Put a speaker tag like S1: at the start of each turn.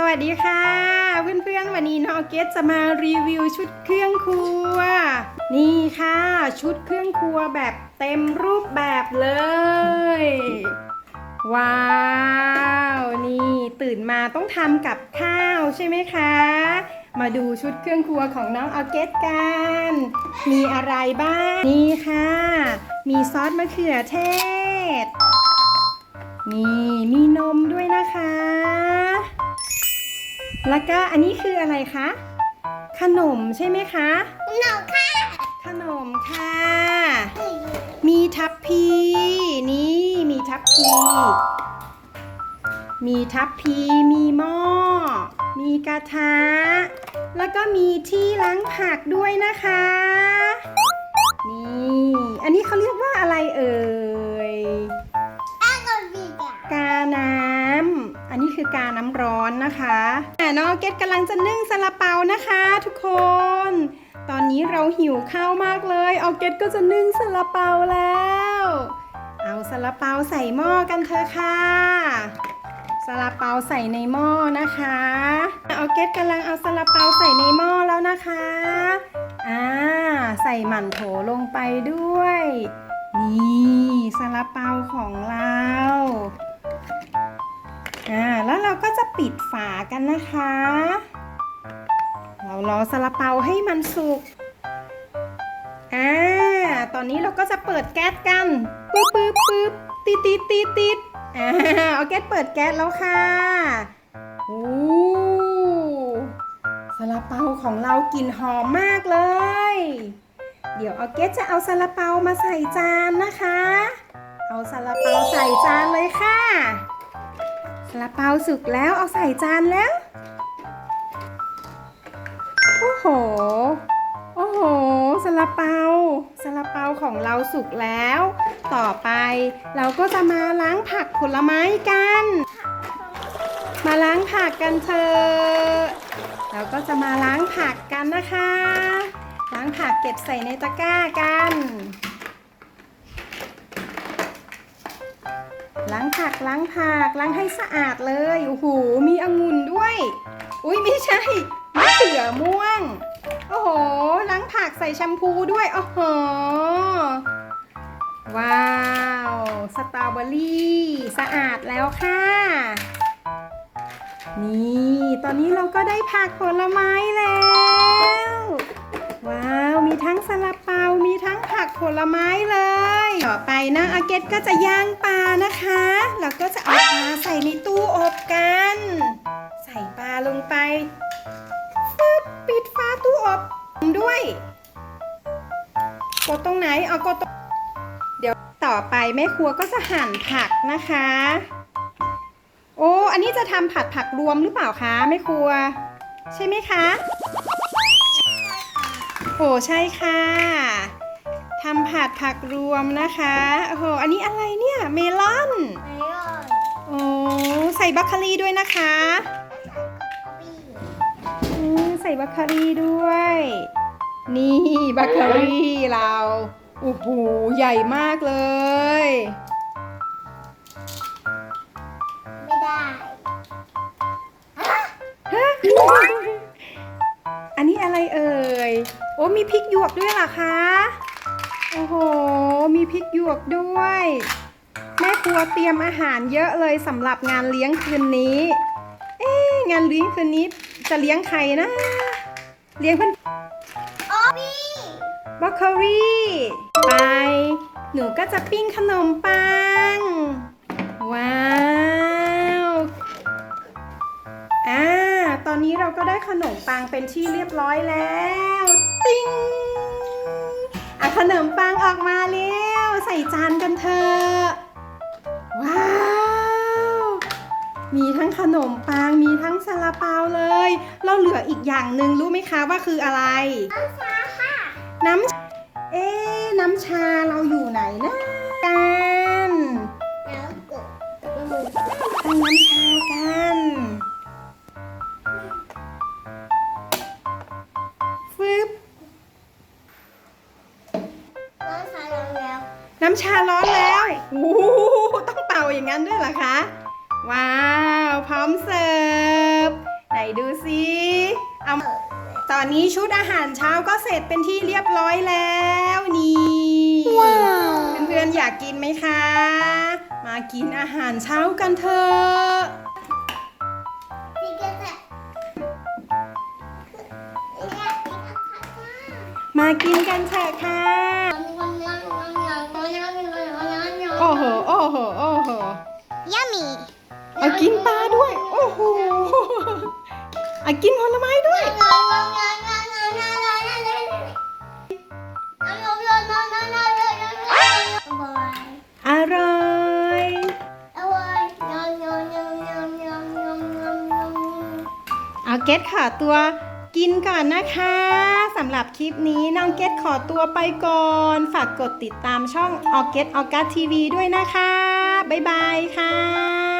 S1: สวัสดีค่ะ เพื่อนๆ วันนี้น้องเกดจะมารีวิวชุดเครื่องครัว นี่ค่ะ ชุดเครื่องครัวแบบเต็มรูปแบบเลย ว้าว นี่ตื่นมาต้องทำกับข้าวใช่ไหมคะ มาดูชุดเครื่องครัวของน้องออเกสกัน มีอะไรบ้าง นี่ค่ะ มีซอสมะเขือเทศ นี่มีนมด้วยนะคะ แล้วก็อันนี้คืออะไรคะ ขนมใช่ไหมคะ
S2: หนูค่ะ
S1: ขนมค่ะ มีทัพพี นี่มีทัพพี มีทัพพี มีหม้อ มีกระทะ แล้วก็มีที่ล้างผักด้วยนะคะ นี่ อันนี้เขาเรียกว่าอะไรเอ่ย
S2: กา
S1: น้ำร้อนนะคะแอ่น้องเกดกำลังจะนึ่งซาลาเปานะคะ ทุกคน ตอนนี้เราหิวข้าวมากเลยออเกดก็จะนึ่งซาลาเปาแล้ว เอาซาลาเปาใส่หม้อกันเถอะค่ะซาลาเปาใส่ในหม้อนะคะออเกดกำลังเอาซาลาเปาใส่ในหม้อแล้วนะคะ อ่า ใส่หมั่นโถลงไปด้วย นี่ซาลาเปาของเรา อ่าแล้วเราก็จะปิดฝากันนะคะ เรารอซาลาเปาให้มันสุกอ่าตอนนี้เราก็จะเปิดแก๊สกันปึ๊บปึ๊บปึ๊บติดติดติดติดอ่าเอาแก๊สเปิดแก๊สแล้วค่ะโอ้ซาลาเปาของเรากลิ่นหอมมากเลย เดี๋ยวเอาเกสจะเอาซาลาเปามาใส่จานนะคะ เอาซาลาเปาใส่จานเลยค่ะ ซาลาเปาสุกแล้วเอาใส่จานแล้ว โอ้โห โอ้โหซาลาเปาซาลาเปาของเราสุกแล้ว ต่อไปเราก็จะมาล้างผักผลไม้กัน มาล้างผักกันเถอะเราก็จะมาล้างผักกันนะคะ ล้างผักเก็บใส่ในตะกร้ากัน ล้างผักล้างผักล้างให้สะอาดเลยโอ้โหมีองุ่นด้วย อุ้ยไม่ใช่มะเขือม่วงโอ้โหล้างผักใส่แชมพูด้วยโอ้โหว้าวสตรอเบอรี่สะอาดแล้วค่ะ นี่ ตอนนี้เราก็ได้ผักผลไม้แล้ว ว้าว มีทั้งซาลาเปามีทั้ง ผลไม้เลย ต่อไปนะอาเกตก็จะย่างปลานะคะ แล้วก็จะเอาปลาใส่ในตู้อบกัน ใส่ปลาลงไปฟึบปิดฝาตู้อบด้วยกดตรงไหนเอากดตรงเดี๋ยวต่อไปแม่ครัวก็จะหั่นผักนะคะ โอ้อันนี้จะทำผัดผักรวมหรือเปล่าคะแม่ครัว ใช่ไหมคะโอ้ใช่ค่ะ ทำผัดผักรวมนะคะ โอ้โห อันนี้อะไรเนี่ย เมลอน
S2: ไม่ยอด
S1: โอ้ใส่บัคคารีด้วยนะคะ
S2: บี
S1: อืมใส่บัคคารีด้วย นี่บัคคารีเรา โอ้โห ใหญ่มากเลย
S2: ไม่ได้
S1: ฮะ อันนี้อะไรเอ่ย โอ้มีพริกหยวกด้วยเหรอคะ โอ้โห มีพริกหยวกด้วย แม่ครัวเตรียมอาหารเยอะเลยสำหรับงานเลี้ยงคืนนี้ เอ๊ะงานเลี้ยงคืนนี้จะเลี้ยงใครนะ เลี้ยงเพื่อน
S2: โอ้บี
S1: บล็อกโครี่ ไป หนูก็จะปิ้งขนมปัง ว้าวอ่าตอนนี้เราก็ได้ขนมปังเป็นที่เรียบร้อยแล้ว ติ้งอะข นมปังออกมาแล้วใส่จานกันเถอะว้าว มีทั้งขนมปังมีทั้งซาลาเปาเลย เราเหลืออีกอย่างหนึ่งรู้ไหมคะว่าคืออะไร
S2: น้ำชาค่ะ
S1: น้ำเอ๊ะน้ำชาเราอยู่ไหนนะกัน
S2: แล้วเกิดกับมือ
S1: ตั้งน้ำชากัน
S2: ชา
S1: ร้อนแล้วโอ้โหต้องเป่าอย่างนั้นด้วยเหรอคะ ว้าว พร้อมเสิร์ฟดูสิเอาตอนนี้ชุดอาหารเช้าก็เสร็จเป็นที่เรียบร้อยแล้วนี่
S2: ว้าว
S1: เพื่อนๆอยากกินไหมคะ มากินอาหารเช้ากันเถอะ
S2: นี่ก็จะนี่ก็จะ
S1: มากินกันเถอะค่ะ เอากินปลาด้วย โอ้โหเอากินผลไม้ด้วย อร่อยเอาเกตขอตัวกินก่อนนะคะ สำหรับคลิปนี้น้องเกตขอตัวไปก่อน ฝากกดติดตามช่องออเกตออกัสทีวีด้วยนะคะ บ๊ายบายค่ะ